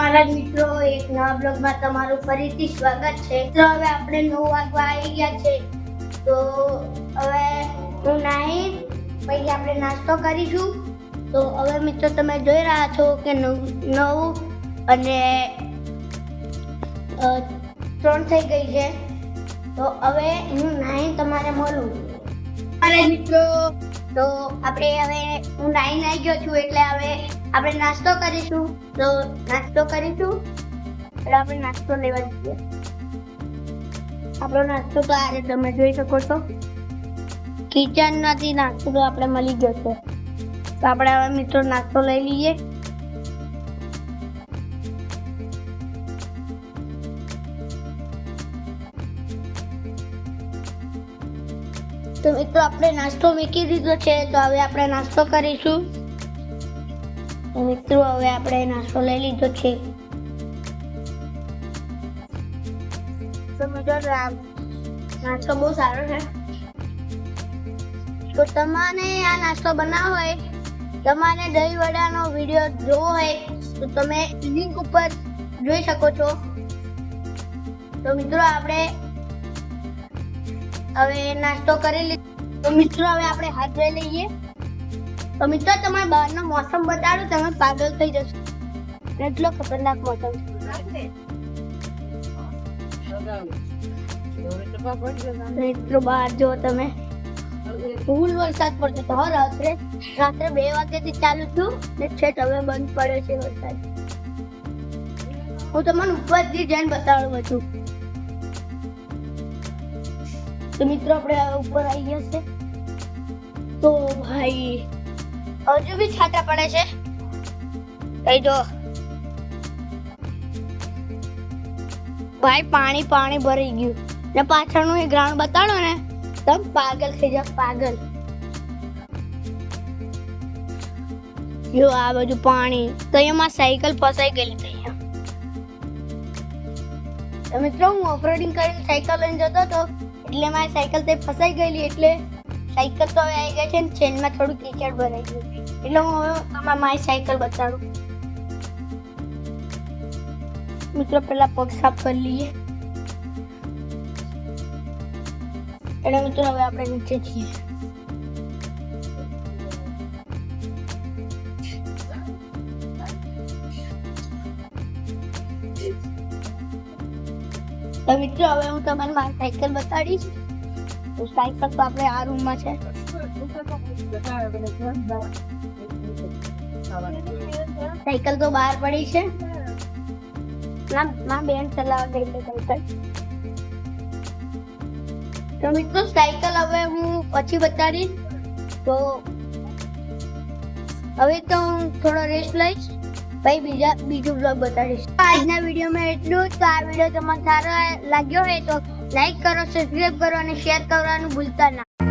મારા મિત્રો, એક નવા બ્લોગમાં તમારું ફરીથી સ્વાગત છે. તો હવે આપણે નવ વાગવા આવી ગયા છે. તો હવે હું નાહી પછી આપણે નાસ્તો કરીશું. તો હવે મિત્રો, તમે જોઈ રહ્યા છો કે નવ નવ અને ત્રણ થઈ ગઈ છે. તો હવે હું નાહી તમારે મળું મારા મિત્રો તો આપણે હવે હું નાહી નાહી ગયો છું એટલે હવે આપણે નાસ્તો કરીશું. તો નાસ્તો કરીશું. એટલે આપણે નાસ્તો લેવા જઈએ. આપણો નાસ્તો તો આ રીતે તમે જોઈ શકો છો. કિચન નથી નાસ્તો તો આપણે મળી ગયો છે. તો આપણે હવે મિત્રો નાસ્તો લઈ લઈએ. તો મિત્રો, આપણે નાસ્તો મૂકી દીધો છે, તો હવે આપણે નાસ્તો કરીશું. તો મિત્રો, હવે આપણે નાસ્તો લઈ લીધો છે. તો મિત્રો તમારે આ નાસ્તો બનાવવો હોય, તમારે દહીં વડાનો વીડિયો જોવો હોય, તો તમે લિંક ઉપર જોઈ શકો છો. તો મિત્રો, આપણે હવે નાસ્તો કરી લીધો તો મિત્રો, હવે આપણે હાથ ધોઈ લઈએ. તો મિત્રો, તમારે બહારનો મોસમ બતાડો, તમે પાગલ થઈ જશો. એટલો ખતરનાક મોસમ છે. મિત્રો, બહાર જો તમે. ફૂલ વરસાદ પડશે તો રાત્રે રાત્રે બે વાગ્યાથી ચાલુ છું ને છેટ હવે બંધ પડ્યો છે વરસાદ. હું તમને ઉપરથી જઈને બતાડું બધું. તો મિત્રો આપણે ઉપર આવી ગયા છે. તો ભાઈ, હજુ બી છાંટા પડે છે. કઈ જો. ભાઈ, પાણી પાણી ભરાઈ ગયું. ને પાછળનું એ ગ્રાઉન્ડ બતાડો ને, તમે પાગલ થઈ જાવ પાગલ. જો આ બાજુ પાણી, તો એમાં સાયકલ ફસાઈ ગયેલી હતી મિત્રો, હું ઓફરોડિંગ કરીને સાયકલ લઈને જતો હતો. એટલે મારી સાયકલ તે ફસાઈ ગયેલી, એટલે સાયકલ તો આવી ગઈ છે ને ચેનમાં થોડું કીચડ ભરાઈ ગયું એટલે હું હવે તમારે મારી સાયકલ બતાડું. મિત્રો પેલા પગ સાફ કરી લઈએ. એટલે મિત્રો, હવે આપણે નીચે છીએ. તો મિત્રો, હવે હું તમને મારી સાયકલ બતાડીશ. તો સાયકલ તો આપણે આ રૂમમાં છે. સાયકલ તો બહાર પડી છે. ના માં બેન ચલાવવા ગઈ છે સાયકલ. તો મિત્રો, સાયકલ હવે હું પછી બતાડીશ. તો હવે તો હું થોડો રેસ્ટ લઈશ. પછી બીજા બીજું બ્લોગ બતાડીશ આજના વિડીયોમાં એટલું. તો આ વીડિયો તમને સારો લાગ્યો હોય તો લાઈક કરો સબસ્ક્રાઈબ કરો અને શેર કરવાનું ભૂલતા ના